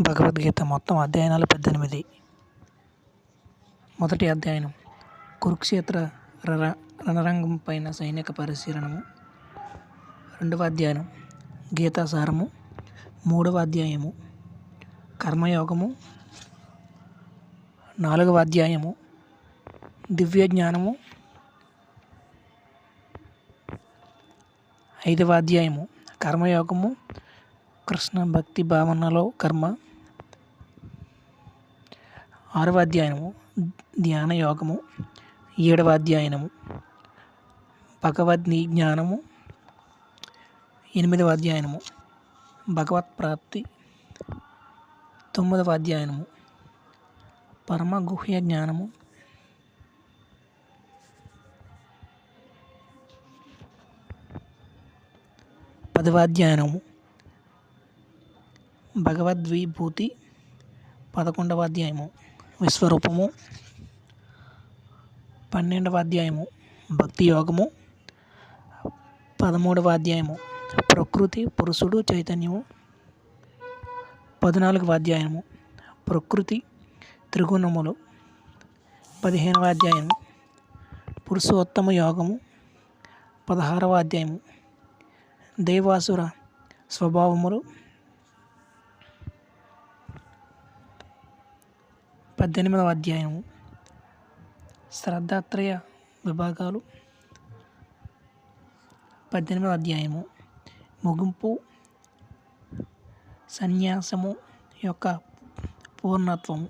భగవద్గీత మొత్తం అధ్యయనాలు పద్దెనిమిది. మొదటి అధ్యయనం కురుక్షేత్ర రణ రణరంగం పైన సైనిక పరిశీలనము. రెండవ అధ్యాయం గీతా సారము. మూడవ అధ్యాయము కర్మయోగము. నాలుగవ అధ్యాయము దివ్య జ్ఞానము ఐదవ అధ్యాయము కర్మయోగము. కృష్ణ భక్తి భావనలో కర్మ. ఆరవ అధ్యాయము ధ్యాన యోగము ఏడవ అధ్యాయము భగవద్ జ్ఞానము ఎనిమిదవ అధ్యాయము భగవత్ ప్రాప్తి తొమ్మిదవ అధ్యాయము పరమ గుహ్య జ్ఞానము. పదవాధ్యాయనము భగవద్విభూతి పదకొండవ అధ్యాయము. విశ్వరూపము. పన్నెండవ అధ్యాయము భక్తి యోగము. పదమూడవ అధ్యాయము ప్రకృతి పురుషుడు చైతన్యము. పద్నాలుగవ అధ్యాయము ప్రకృతి త్రిగుణములు. పదిహేనవ అధ్యాయము పురుషోత్తమ యోగము. పదహారవ అధ్యాయము దేవాసుర స్వభావములు. పద్దెనిమిదవ అధ్యాయము. శ్రద్ధాత్రయ విభాగాలు. పద్దెనిమిదవ అధ్యాయము. ముగింపు. సన్యాసము యొక్క పూర్ణత్వము.